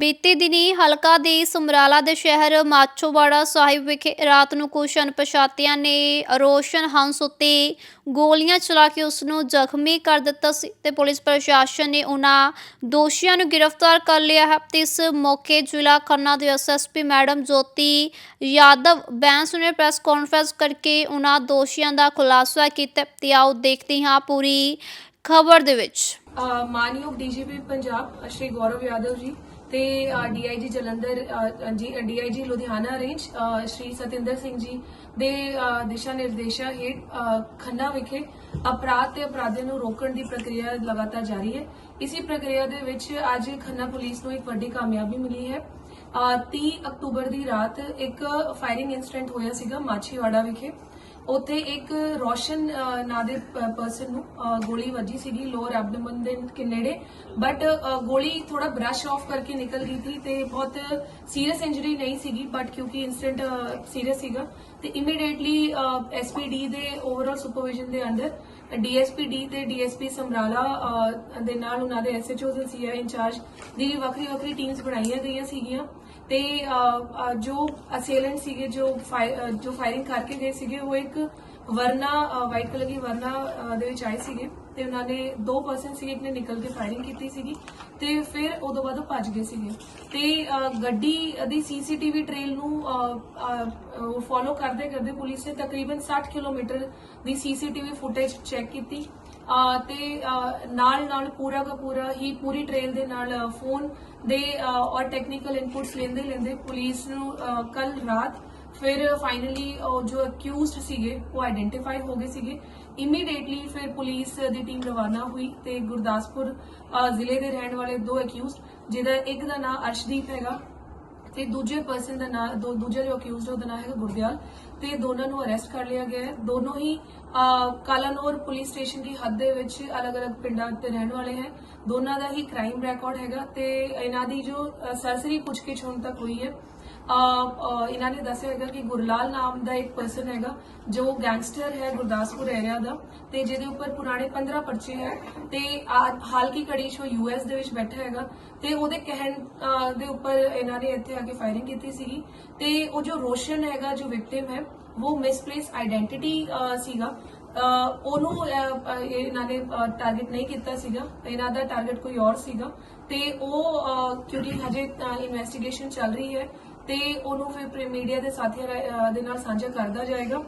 ਬੀਤੇ ਦਿਨੀ ਹਲਕਾ ਦੇ ਸਮਰਾਲਾ ਦੇ ਸ਼ਹਿਰ ਮਾਛੋਵਾੜਾ ਸਾਹਿਬ ਵਿਖੇ ਰਾਤ ਨੂੰ ਕੁਝ ਅਣਪਛਾਤਿਆਂ ਨੇ ਰੋਸ਼ਨ ਹੰਸ ਉੱਤੇ ਗੋਲੀਆਂ ਚਲਾ ਕੇ ਉਸ ਨੂੰ ਜ਼ਖਮੀ ਕਰ ਦਿੱਤਾ ਸੀ ਤੇ ਪੁਲਿਸ ਪ੍ਰਸ਼ਾਸਨ ਨੇ ਉਹਨਾਂ ਦੋਸ਼ੀਆਂ ਨੂੰ ਗ੍ਰਿਫਤਾਰ ਕਰ ਲਿਆ ਹੈ। ਤੇ ਇਸ ਮੌਕੇ ਜ਼ਿਲ੍ਹਾ ਖੰਨਾ ਦੇ ਐਸਐਸਪੀ ਮੈਡਮ ਜੋਤੀ ਯਾਦਵ ਬੈਂਸ ਨੇ ਪ੍ਰੈਸ ਕਾਨਫਰੰਸ ਕਰਕੇ ਉਹਨਾਂ ਦੋਸ਼ੀਆਂ ਦਾ ਖੁਲਾਸਾ ਕੀਤਾ ਤੇ ਆਓ ਦੇਖਦੇ ਹਾਂ ਪੂਰੀ ਖਬਰ ਦੇ ਵਿੱਚ। ਮਾਨਯੋਗ ਡੀਜੀਪੀ ਪੰਜਾਬ ਸ਼੍ਰੀ ਗੌਰਵ ਯਾਦਵ ਜੀ ਤੇ DIG Jalandhar ji DIG Ludhiana range Shri Satinder Singh ji ਦੇ ਦਿਸ਼ਾ ਨਿਰਦੇਸ਼ਾਂ ਹੇਠ ਖੰਨਾ ਵਿਖੇ ਅਪਰਾਧ ਤੇ ਅਪਰਾਧੀਆਂ ਨੂੰ ਰੋਕਣ ਦੀ ਪ੍ਰਕਿਰਿਆ ਲਗਾਤਾਰ ਜਾਰੀ ਹੈ। ਇਸੇ ਪ੍ਰਕਿਰਿਆ ਦੇ ਵਿੱਚ ਅੱਜ ਖੰਨਾ ਪੁਲਿਸ ਨੂੰ ਇੱਕ ਵੱਡੀ ਕਾਮਯਾਬੀ ਮਿਲੀ ਹੈ। ਅ, 30 ਅਕਤੂਬਰ ਦੀ ਰਾਤ ਇੱਕ ਫਾਇਰਿੰਗ ਇਨਸੀਡੈਂਟ ਹੋਇਆ ਸੀਗਾ ਮਾਛੀਵਾੜਾ ਵਿਖੇ। ਉੱਥੇ ਇੱਕ ਰੋਸ਼ਨ ਨਾਂ ਦੇ ਪਰਸਨ ਨੂੰ ਗੋਲੀ ਵੱਜੀ ਸੀਗੀ ਲੋਅਰ ਐਬਡੋਮਨ ਦੇ ਕਿ ਨੇੜੇ ਬਟ ਗੋਲੀ ਥੋੜਾ ਬ੍ਰਸ਼ ਆਫ ਕਰਕੇ ਨਿਕਲ ਗਈ ਸੀ ਤੇ ਬਹੁਤ ਸੀਰੀਅਸ ਇੰਜਰੀ ਨਹੀਂ ਸੀਗੀ ਬਟ ਕਿਉਂਕਿ ਇਨਸੀਡੈਂਟ ਸੀਰੀਅਸ ਸੀਗਾ, ਤੇ ਇਮੀਡੀਏਟਲੀ ਐਸਪੀਡੀ ਦੇ ਓਵਰਆਲ ਸੁਪਰਵਿਜ਼ਨ ਦੇ ਅੰਡਰ ਡੀਐਸਪੀ ਡੀ ਤੇ ਡੀਐਸਪੀ ਸਮਰਾਲਾ ਦੇ ਨਾਲ ਉਹਨਾਂ ਦੇ ਐਸਐਚਓਜ਼ ਐਂਡ ਸੀਆਈ ਇੰਚਾਰਜ ਦੀ ਵੱਖਰੀ ਵੱਖਰੀ ਟੀਮਸ ਬਣਾਈਆਂ ਗਈਆਂ ਸੀਗੀਆਂ। ਤੇ ਜੋ ਅਸੇਲੈਂਟ ਸੀਗੇ, ਜੋ ਫਾਇ- ਜੋ ਫਾਇਰਿੰਗ ਕਰਕੇ ਗਏ ਸੀਗੇ, ਉਹ ਇੱਕ ਵਰਨਾ ਵਾਈਟ ਕਲਰ ਦੀ ਵਰਨਾ ਦੇ ਵਿੱਚ ਆਏ ਸੀਗੇ ਤੇ ਉਹਨਾਂ ਨੇ ਦੋ ਪਰਸਨ ਸੀਗੇ ਇੱਕ ਨੇ ਨਿਕਲ ਕੇ ਫਾਇਰਿੰਗ ਕੀਤੀ ਸੀਗੀ ਤੇ ਫਿਰ ਉਦੋਂ ਬਾਅਦ ਉਹ ਭੱਜ ਗਏ ਸੀਗੇ। ਤੇ ਗੱਡੀ ਦੀ ਸੀਸੀਟੀਵੀ ਟ੍ਰੇਲ ਨੂੰ ਫੋਲੋ ਕਰਦੇ ਕਰਦੇ ਪੁਲਿਸ ਨੇ ਤਕਰੀਬਨ 60 ਕਿਲੋਮੀਟਰ ਦੀ ਸੀਸੀਟੀਵੀ ਫੁਟੇਜ ਚੈੱਕ ਕੀਤੀ। ਤੇ ਨਾਲ ਨਾਲ ਪੂਰਾ ਦਾ ਪੂਰਾ ਹੀ ਪੂਰੀ ਟ੍ਰੇਲ ਦੇ ਨਾਲ ਫੋਨ ਦੇ ਔਰ ਟੈਕਨੀਕਲ ਇਨਪੁਟਸ ਲੈਂਦੇ ਲੈਂਦੇ ਪੁਲਿਸ ਨੂੰ ਕੱਲ ਰਾਤ ਫਿਰ ਫਾਈਨਲੀ ਜੋ ਅਕਿਊਜ਼ਡ ਸੀਗੇ, ਉਹ ਆਇਡੈਂਟੀਫਾਈ ਹੋ ਗਏ ਸੀਗੇ। ਇਮੀਡੀਏਟਲੀ ਫਿਰ ਪੁਲਿਸ ਦੀ ਟੀਮ ਰਵਾਨਾ ਹੋਈ ਤੇ ਗੁਰਦਾਸਪੁਰ ਜ਼ਿਲ੍ਹੇ ਦੇ ਰਹਿਣ ਵਾਲੇ ਦੋ ਅਕਿਊਜ਼ਡ ਜਿਹਦਾ ਇੱਕ ਦਾ ਨਾਮ ਅਰਸ਼ਦੀਪ ਹੈਗਾ ਤੇ ਦੂਜੇ ਪਰਸਨ ਦਾ ਨਾਮ ਦੋ, ਦੂਜਾ ਜੋ ਅਕਿਊਜ਼ਡ ਉਹਦਾ ਨਾਮ ਹੈਗਾ ਗੁਰਦਿਆਲ ਤੇ ਦੋਨਾਂ ਨੂੰ ਅਰੈਸਟ ਕਰ ਲਿਆ ਗਿਆ ਹੈ। ਦੋਨੋਂ ਹੀ ਕਾਲਾਨੌਰ ਪੁਲਿਸ ਸਟੇਸ਼ਨ ਦੀ ਹੱਦ ਦੇ ਵਿੱਚ ਅਲੱਗ-ਅਲੱਗ ਪਿੰਡਾਂ ਤੇ ਰਹਿਣ ਵਾਲੇ ਹੈ। ਦੋਨਾਂ ਦਾ ਹੀ ਕ੍ਰਾਈਮ ਰਿਕਾਰਡ ਹੈਗਾ ਤੇ ਇਹਨਾਂ ਦੀ ਜੋ ਸਰਸਰੀ ਪੁੱਛਗਿੱਛ ਹੁਣ ਤੱਕ ਹੋਈ ਹੈ। ਇਹਨਾਂ ਨੇ ਦੱਸਿਆ ਹੈਗਾ ਕਿ ਗੁਰਲਾਲ ਨਾਮ ਦਾ ਇੱਕ ਪਰਸਨ ਹੈਗਾ, ਜੋ ਗੈਂਗਸਟਰ ਹੈ ਗੁਰਦਾਸਪੁਰ ਏਰੀਆ ਦਾ ਤੇ ਜਿਹਦੇ ਉੱਪਰ ਪੁਰਾਣੇ 15 ਪਰਚੇ ਹੈ ਤੇ ਆ- ਹਾਲ ਕੀ ਕੜੀ 'ਚ ਉਹ ਯੂਐਸ ਦੇ ਵਿੱਚ ਬੈਠਾ ਹੈਗਾ ਤੇ ਉਹਦੇ ਕਹਿਣ ਦੇ ਉੱਪਰ ਇਹਨਾਂ ਨੇ ਇੱਥੇ ਆ ਕੇ ਫਾਇਰਿੰਗ ਕੀਤੀ ਸੀਗੀ ਤੇ ਉਹ ਜੋ ਰੋਸ਼ਨ ਹੈਗਾ, ਜੋ ਵਿਕਟਿਮ ਹੈ, ਉਹ ਮਿਸਪਲੇਸ ਆਇਡੈਂਟੀਟੀ ਸੀਗਾ। ਉਹਨੂੰ ਇਹ ਇਹਨਾਂ ਨੇ ਟਾਰਗੇਟ ਨਹੀਂ ਕੀਤਾ ਸੀਗਾ। ਇਹਨਾਂ ਦਾ ਟਾਰਗੇਟ ਕੋਈ ਹੋਰ ਸੀਗਾ ਤੇ ਉਹ ਕਿਉਂਕਿ ਹਜੇ ਇਨਵੈਸਟੀਗੇਸ਼ਨ ਚੱਲ ਰਹੀ ਹੈ ਤੇ ਉਹਨੂੰ ਫਿਰ ਮੀਡੀਆ ਦੇ ਸਾਥੀਆਂ ਰਾ- ਦੇ ਨਾਲ ਸਾਂਝਾ ਕਰਦਾ ਜਾਏਗਾ।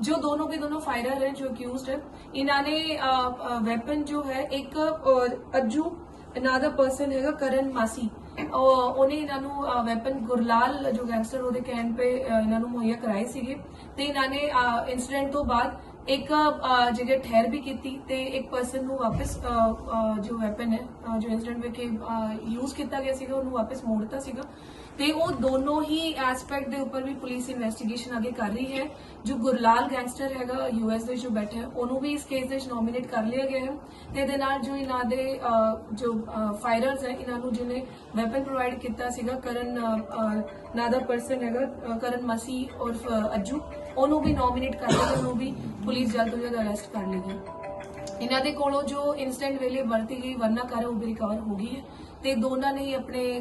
ਜੋ ਦੋਨੋਂ ਕੇ ਦੋਨੋਂ ਫਾਇਰਰ ਹੈ ਜੋ ਅਕਿਊਜ਼ਡ ਹੈ ਇਹਨਾਂ ਨੇ ਵੈਪਨ ਜੋ ਹੈ ਇੱਕ ਅਹ, ਅੱਜੂ ਨਾਂ ਦਾ ਪਰਸਨ ਹੈਗਾ ਕਰਨ ਮਾਸੀ। ਉਹਨੇ ਇਹਨਾਂ ਨੂੰ ਵੈਪਨ ਗੁਰਲਾਲ ਜੋ ਗੈਂਗਸਟਰ ਉਹਦੇ ਕਹਿਣ ਤੇ ਇਹਨਾਂ ਨੂੰ ਮੁਹੱਈਆ ਕਰਾਏ ਸੀਗੇ। ਤੇ ਇਹਨਾਂ ਨੇ ਇਨਸੀਡੈਂਟ ਤੋਂ ਬਾਅਦ ਇੱਕ ਜਗ੍ਹਾ ਠਹਿਰ ਵੀ ਕੀਤੀ ਤੇ ਇੱਕ ਪਰਸਨ ਨੂੰ ਵਾਪਸ ਜੋ ਵੈਪਨ ਹੈ ਜੋ ਇਨਸੀਡੈਂਟ ਵਿੱਚ ਯੂਜ਼ ਕੀਤਾ ਗਿਆ ਸੀਗਾ ਉਹਨੂੰ ਵਾਪਸ ਮੋੜਤਾ ਸੀਗਾ। ਤੇ ਉਹ ਦੋਨੋਂ ਹੀ ਐਸਪੈਕਟ ਦੇ ਉੱਪਰ ਵੀ ਪੁਲਿਸ ਇਨਵੈਸਟੀਗੇਸ਼ਨ ਅੱਗੇ ਕਰ ਰਹੀ ਹੈ। ਜੋ ਗੁਰਲਾਲ ਗੈਂਗਸਟਰ ਹੈਗਾ ਯੂਐਸ ਦੇ ਵਿੱਚ ਜੋ ਬੈਠਾ ਹੈ ਉਹਨੂੰ ਵੀ ਇਸ ਕੇਸ ਦੇ ਵਿੱਚ ਨੋਮੀਨੇਟ ਕਰ ਲਿਆ ਗਿਆ ਹੈ ਤੇ ਇਹਦੇ ਨਾਲ ਜੋ ਇਹਨਾਂ ਦੇ ਜੋ ਫਾਇਰਰਸ ਹੈ ਇਹਨਾਂ ਨੂੰ ਜਿਹਨੇ ਵੈਪਨ ਪ੍ਰੋਵਾਈਡ ਕੀਤਾ ਸੀਗਾ ਕਰਨ ਅਹ, ਦਾ ਪਰਸਨ ਹੈਗਾ ਕਰਨ ਮਸੀ ਔਰ ਅੱਜੂ ਉਹਨੂੰ ਵੀ ਨੋਮੀਨੇਟ ਕਰ ਲਿਆ ਉਹਨੂੰ ਵੀ ਪੁਲਿਸ ਜਲਦ ਤੋਂ ਜਲਦ ਅਰੈਸਟ ਕਰ ਲੇਗੀ ਇਹਨਾਂ ਦੇ ਕੋਲੋਂ ਜੋ ਇਨਸੀਡੈਂਟ ਵੇਲੇ ਵਰਤੀ ਗਈ ਵਰਨਾ ਕਰ ਉਹ ਵੀ ਰਿਕਵਰ ਹੋ ਗਈ ਹੈ ਤੇ ਦੋਨਾਂ ਨੇ ਹੀ ਆਪਣੇ